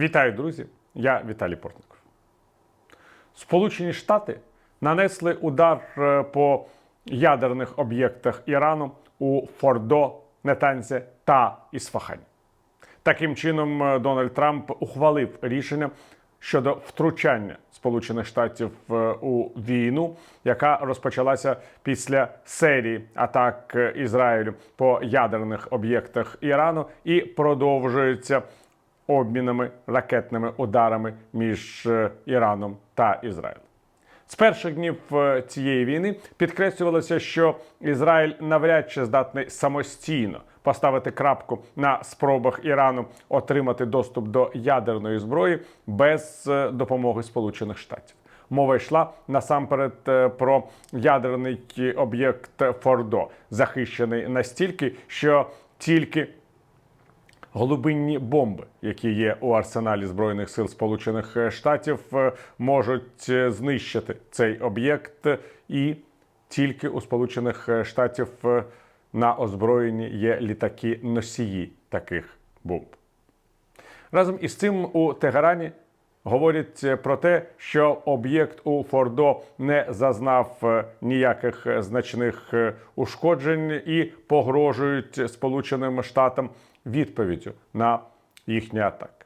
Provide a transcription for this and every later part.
Вітаю, друзі! Я Віталій Портников. Сполучені Штати нанесли удар е, по ядерних об'єктах Ірану у Фордо, Нетанзі та Ісфахані. Таким чином, е, Дональд Трамп ухвалив рішення щодо втручання Сполучених Штатів е, у війну, яка розпочалася після серії атак Ізраїлю по ядерних об'єктах Ірану і продовжується обмінами ракетними ударами між е, Іраном та Ізраїлем. З перших днів е, цієї війни підкреслювалося, що Ізраїль навряд чи здатний самостійно поставити крапку на спробах Ірану отримати доступ до ядерної зброї без е, допомоги Сполучених Штатів. Мова йшла насамперед про ядерний об'єкт Фордо, захищений настільки, що тільки Голубинні бомби, які є у арсеналі збройних сил Сполучених Штатів, е, можуть е, знищити цей об'єкт, і тільки у Сполучених Штатів е, на озброєнні є літаки носії таких бомб. Разом із цим у Тегерані говорять про те, що об'єкт у Фордо не зазнав ніяких значних ушкоджень і погрожують Сполученим Штатам відповіддю на їхні атаки.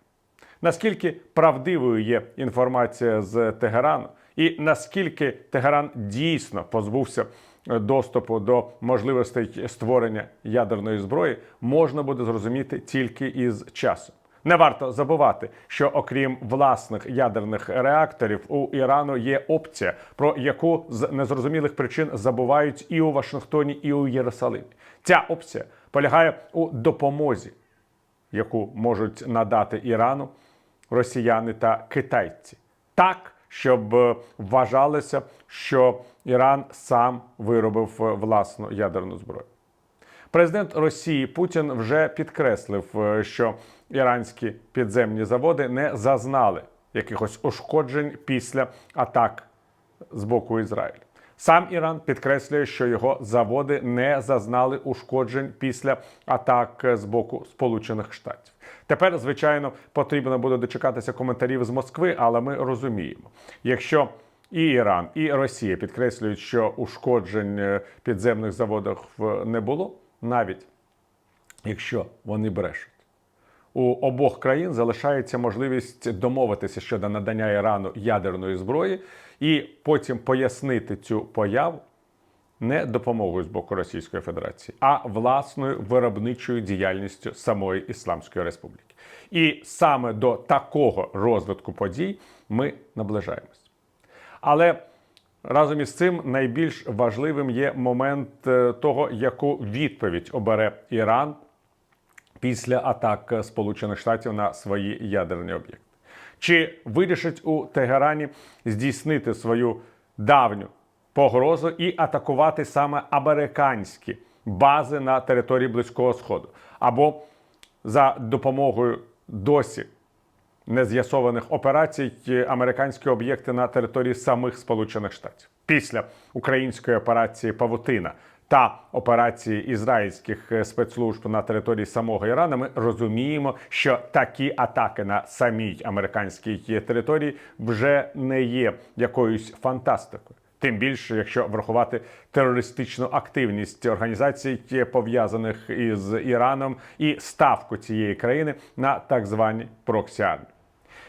Наскільки правдивою є інформація з Тегерану, і наскільки Тегеран дійсно позбувся е, доступу до можливостей створення ядерної зброї, можна буде зрозуміти тільки із часом. Не варто забувати, що окрім власних ядерних реакторів у Ірану є опція, про яку з незрозумілих причин забувають і у Вашингтоні, і у Єрусалимі. Ця опція полягає у допомозі, яку можуть надати Ірану росіяни та китайці, так щоб е, вважалося, що Іран сам виробив е, власну ядерну зброю. Президент Росії Путін вже підкреслив, е, що іранські підземні заводи не зазнали якихось ушкоджень після атак з боку Ізраїлю. Сам Іран підкреслює, що його заводи не зазнали ушкоджень після атак з боку Сполучених Штатів. Тепер, звичайно, потрібно буде дочекатися коментарів з Москви, але ми розуміємо, якщо і Іран, і Росія підкреслюють, що ушкоджень е, підземних заводах не було, навіть якщо вони брешуть. У обох країн залишається можливість домовитися щодо надання Ірану ядерної зброї і потім пояснити цю появу не допомогою з боку Російської Федерації, а власною виробничою діяльністю самої Ісламської Республіки. І саме до такого розвитку подій ми наближаємось. Але разом із цим найбільш важливим є момент е, того, яку відповідь обере Іран після атак Сполучених Штатів на свої ядерні об'єкти. Чи вирішить у Тегерані здійснити свою давню погрозу і атакувати саме американські бази на території Близького Сходу, або за допомогою досі нез'ясованих операцій американські об'єкти на території самих Сполучених Штатів після української операції Павутина та операції ізраїльських е, спецслужб на території самого Ірана, ми розуміємо, що такі атаки на самій американській території вже не є якоюсь фантастикою. Тим більше, якщо врахувати терористичну активність організацій, пов'язаних із Іраном, і ставку цієї країни на так звані проксі-армії.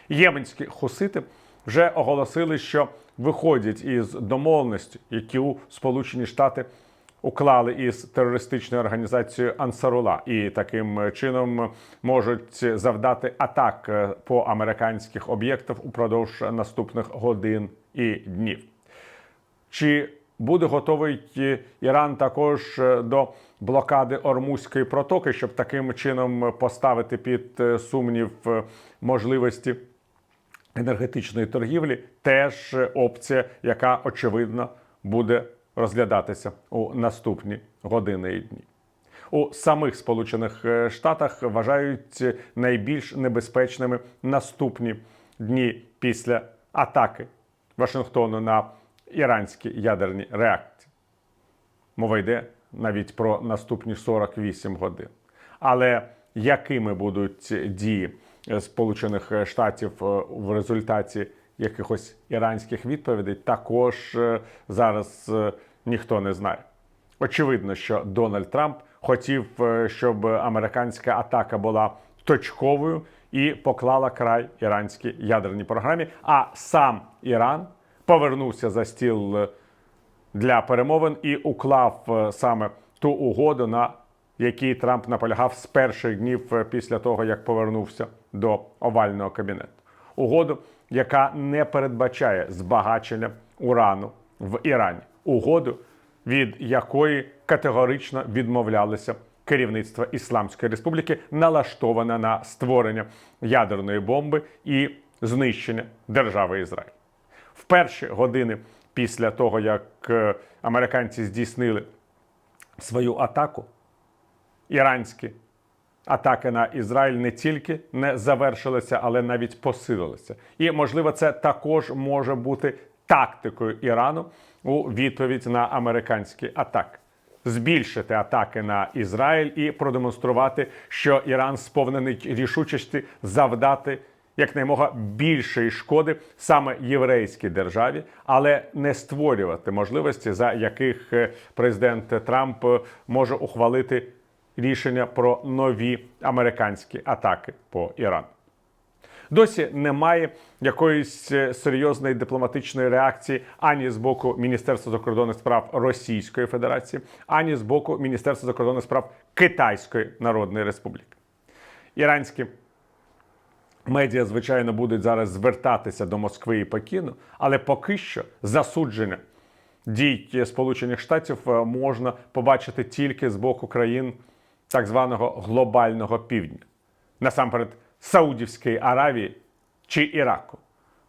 Єменські хусити вже оголосили, що виходять із домовленості, які у Сполучені Штати уклали із терористичною організацією Ансарула, і таким чином можуть завдати атак е, по американських об'єктах упродовж наступних годин і днів. Чи буде готовий е, Іран також е, до блокади Ормузької протоки, щоб таким чином поставити під сумнів можливості енергетичної торгівлі? Теж опція, яка очевидно буде розглядатися у наступні години і дні. У самих Сполучених е, Штатах вважають найбільш небезпечними наступні дні після атаки Вашингтону на іранські ядерні реакції. Мова йде навіть про наступні 48 годин. Але якими будуть дії Сполучених Штатів е, в результаті якихось іранських відповідей, також е, зараз е, ніхто не знає. Очевидно, що Дональд Трамп хотів, е, щоб американська атака була точковою і поклала край іранській ядерній програмі. А сам Іран повернувся за стіл для перемовин і уклав саме ту угоду, на якій Трамп наполягав з перших днів після того, як повернувся до овального кабінету. Угоду, яка не передбачає збагачення урану в Ірані. Угоду, від якої категорично відмовлялися керівництво Ісламської Республіки, налаштоване на створення ядерної бомби і знищення держави Ізраїль. В перші години після того, як е, американці здійснили свою атаку, іранські атаки на Ізраїль не тільки не завершилися, але навіть посилилися. І можливо, це також може бути тактикою Ірану у відповідь на американські атаки. Збільшити атаки на Ізраїль і продемонструвати, що Іран сповнений рішучості завдати якнаймога більшої шкоди саме єврейській державі, але не створювати можливості, за яких е, президент Трамп е, може ухвалити рішення про нові американські атаки по Ірану. Досі немає якоїсь е, серйозної дипломатичної реакції ані з боку Міністерства закордонних справ Російської Федерації, ані з боку Міністерства закордонних справ Китайської Народної Республіки. Іранські медіа, звичайно, будуть зараз звертатися до Москви і Пекіну, але поки що засудження дій Сполучених Штатів е, можна побачити тільки з боку країн так званого глобального півдня, насамперед Саудівської Аравії чи Іраку.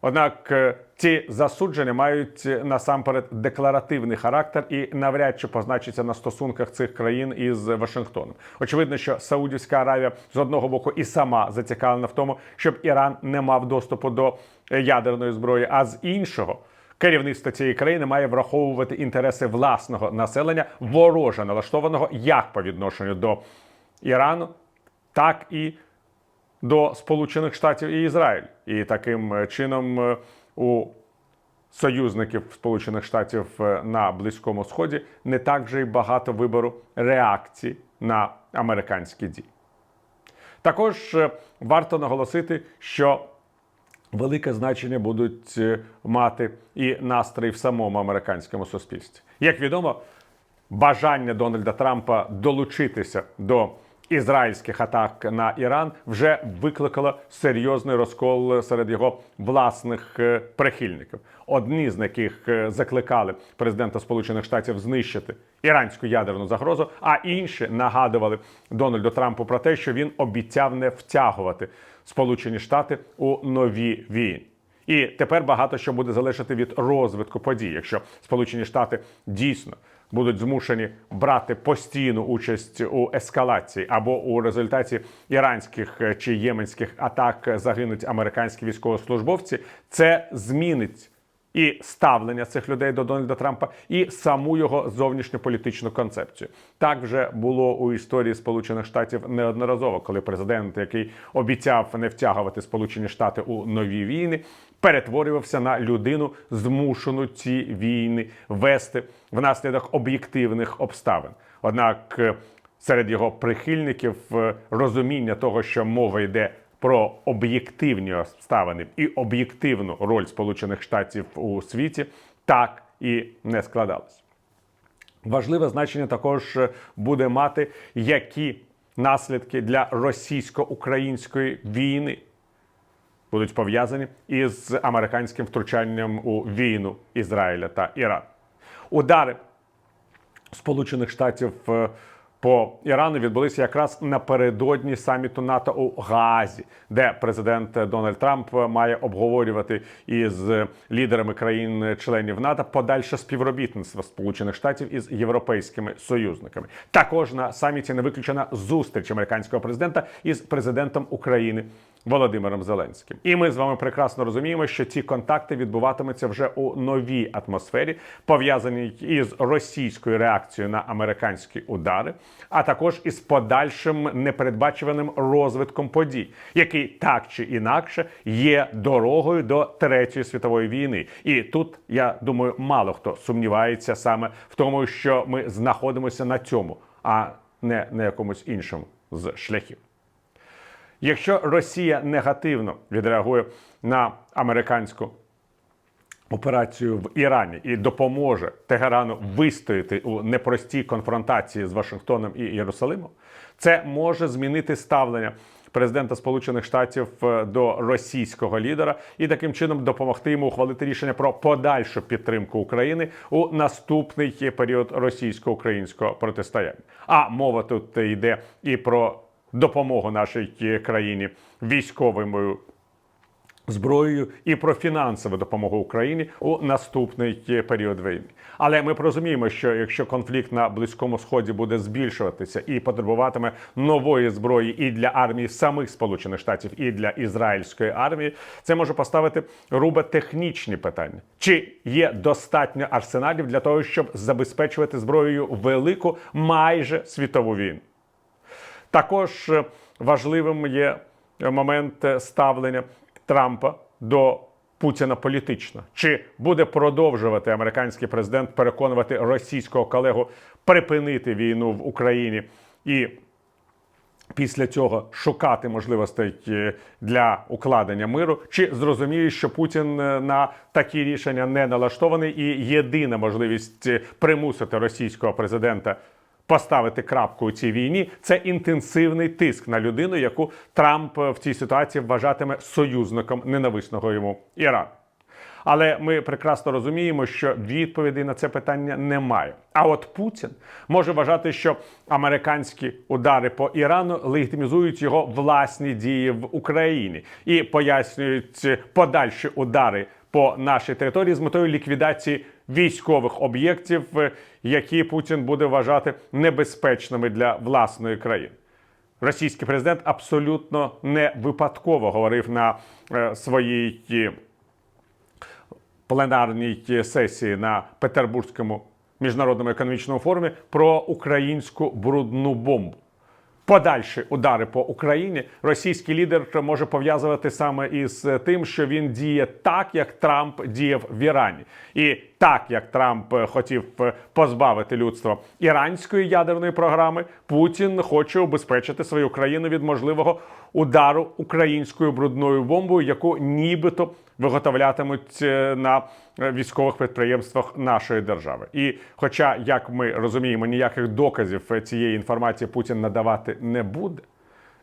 Однак е, ці засудження мають е, насамперед декларативний характер і навряд чи позначаться на стосунках цих країн із Вашингтоном. Очевидно, що Саудівська Аравія з одного боку і сама зацікавлена в тому, щоб Іран не мав доступу до е, ядерної зброї, а з іншого. Керівництво цієї країни має враховувати інтереси власного населення, вороже налаштованого як по відношенню до Ірану, так і до Сполучених Штатів і Ізраїль. І таким е, чином е, у союзників Сполучених Штатів е, на Близькому Сході не так вже й багато вибору реакції на американські дії. Також варто наголосити, що велике значення будуть е, мати і настрої в самому американському суспільстві. Як відомо, бажання Дональда Трампа долучитися до ізраїльських атак на Іран вже викликало серйозний розкол серед його власних е, прихильників. Одні з яких е, закликали президента Сполучених Штатів знищити іранську ядерну загрозу, а інші нагадували Дональду Трампу про те, що він обіцяв не втягувати Сполучені Штати у нові війни. І тепер багато що буде залежати від розвитку подій, якщо Сполучені Штати дійсно будуть змушені брати постійну участь у ескалації або у результаті іранських чи єменських атак загинуть американські військовослужбовці, це змінить і ставлення цих людей до Дональда Трампа, і саму його зовнішньополітичну концепцію. Так вже було у історії Сполучених Штатів неодноразово, коли президент, який обіцяв не втягувати Сполучені Штати у нові війни, перетворювався на людину, змушену ці війни вести внаслідок об'єктивних обставин. Однак е, серед його прихильників е, розуміння того, що мова йде про об'єктивні обставини і об'єктивну роль Сполучених Штатів у світі, так і не складалось. Важливе значення також е, буде мати, які наслідки для російсько-української війни будуть пов'язані із американським втручанням у війну Ізраїля та Ірану. Удари Сполучених Штатів е, по Ірану відбулися якраз напередодні саміту НАТО у Гаазі, де президент Дональд Трамп має обговорювати із лідерами країн-членів НАТО подальше співробітництво Сполучених Штатів із європейськими союзниками. Також на саміті не виключена зустріч американського президента із президентом України Володимиром Зеленським. І ми з вами прекрасно розуміємо, що ці контакти відбуватимуться вже у новій атмосфері, пов'язаній із російською реакцією на американські удари, а також із подальшим непередбачуваним розвитком подій, який так чи інакше є дорогою до третьої світової війни. І тут я думаю, мало хто сумнівається саме в тому, що ми знаходимося на цьому, а не на якомусь іншому з шляхів. Якщо Росія негативно відреагує на американську операцію в Ірані і допоможе Тегерану вистояти у непростій конфронтації з Вашингтоном і Єрусалимом, це може змінити ставлення президента Сполучених Штатів е, до російського лідера і таким чином допомогти йому ухвалити рішення про подальшу підтримку України у наступний період російсько-українського протистояння. А мова тут йде і про допомогу нашій країні військовою зброєю і про фінансову допомогу Україні у наступний період війни. Але ми розуміємо, що якщо конфлікт на близькому сході буде збільшуватися і потребуватиме нової зброї і для армії самих Сполучених Штатів, і для ізраїльської армії, це може поставити рубе технічні питання: чи є достатньо арсеналів для того, щоб забезпечувати зброєю велику майже світову війну? Також е, важливим є момент е, ставлення Трампа до Путіна політично. Чи буде продовжувати американський президент переконувати російського колегу припинити війну в Україні і після цього шукати можливостей е, для укладення миру, чи зрозуміє, що Путін е, на такі рішення не налаштований, і єдина можливість е, примусити російського президента поставити крапку у цій війні це інтенсивний тиск на людину, яку Трамп в цій ситуації вважатиме союзником ненависного йому Ірану. Але ми прекрасно розуміємо, що відповідей на це питання немає. А от Путін може вважати, що американські удари по Ірану легітимізують його власні дії в Україні і пояснюють подальші удари по нашій території з метою ліквідації військових об'єктів, які Путін буде вважати небезпечними для власної країни. Російський президент абсолютно не випадково говорив на е, своїй пленарній сесії на Петербурзькому міжнародному економічному форумі про українську брудну бомбу. Подальші удари по Україні російський лідер може пов'язувати саме із тим, що він діє так, як Трамп діяв в Ірані, і так як Трамп хотів позбавити людство іранської ядерної програми, Путін хоче убезпечити свою країну від можливого удару українською брудною бомбою, яку нібито виготовлятимуть е, на військових підприємствах нашої держави. І, хоча, як ми розуміємо, ніяких доказів цієї інформації Путін надавати не буде,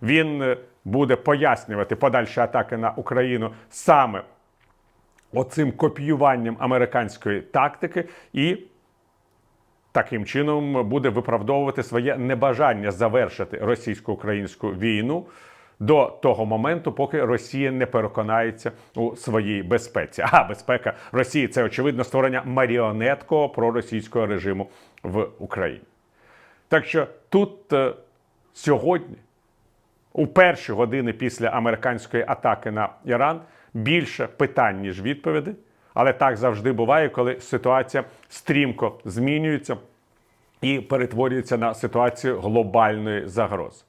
він е, буде пояснювати подальші атаки на Україну саме оцим копіюванням американської тактики і. Таким чином буде виправдовувати своє небажання завершити російсько-українську війну до того моменту, поки Росія не переконається у своїй безпеці. А безпека Росії це очевидно створення маріонеткового проросійського режиму в Україні. Так що тут е, сьогодні, у перші години після американської атаки на Іран, більше питань, ніж відповідей. Але так завжди буває, коли ситуація стрімко змінюється і перетворюється на ситуацію глобальної загрози.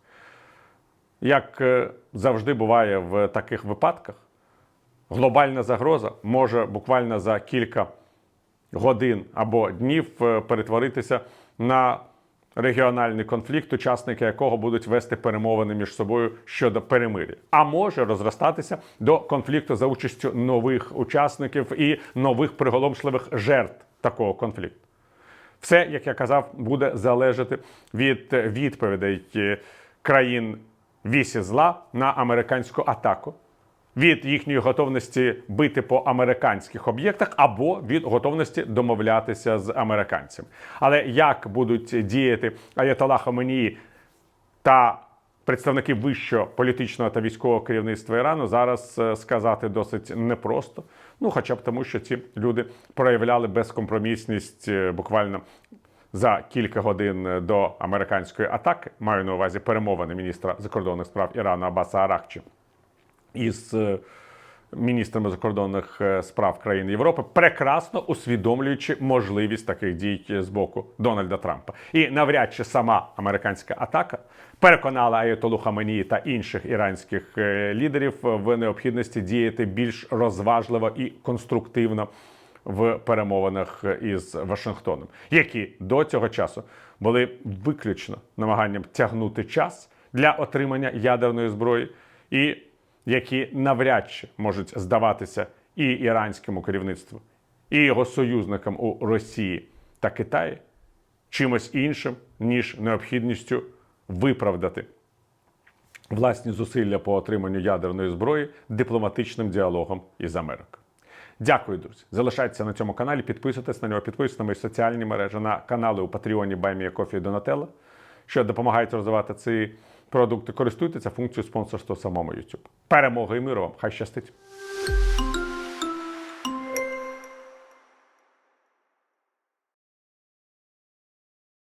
Як е, завжди буває в таких випадках, глобальна загроза може буквально за кілька годин або днів е, перетворитися на регіональний конфлікт, учасники якого будуть вести перемовини між собою щодо перемир'я, а може розростатися до конфлікту за участю нових учасників і нових приголомшливих жертв такого конфлікту. Все, як я казав, буде залежати від відповідей е, країн вісі зла на американську атаку. Від їхньої готовності бити по американських об'єктах або від готовності домовлятися з американцями. Але як будуть діяти Аятолла Хаменії та представники вищого політичного та військового керівництва Ірану, зараз е, сказати досить непросто. Ну, хоча б тому, що ці люди проявляли безкомпромісність е, буквально за кілька годин до американської атаки, маю на увазі перемовини міністра закордонних справ Ірану Абаса Арахчі із е, міністрами закордонних е, справ країн Європи, прекрасно усвідомлюючи можливість таких дій з боку Дональда Трампа. І навряд чи сама американська атака переконала Аятолу Хаменії та інших іранських е, лідерів в необхідності діяти більш розважливо і конструктивно в перемовинах із Вашингтоном, які до цього часу були виключно намаганням тягнути час для отримання ядерної зброї, і які навряд чи можуть здаватися і іранському керівництву, і його союзникам у Росії та Китаї чимось іншим, ніж необхідністю виправдати власні зусилля по отриманню ядерної зброї дипломатичним діалогом із Америкою. Дякую, друзі. Залишайтеся на цьому каналі, підписуйтесь на нього, підписуйтесь на мої соціальні мережі, на канали у Патреоні Баймія Кофі і Донателла, що допомагають розвивати ці продукти. Користуйтеся функцією спонсорства самому YouTube. Перемоги і миру вам! Хай щастить!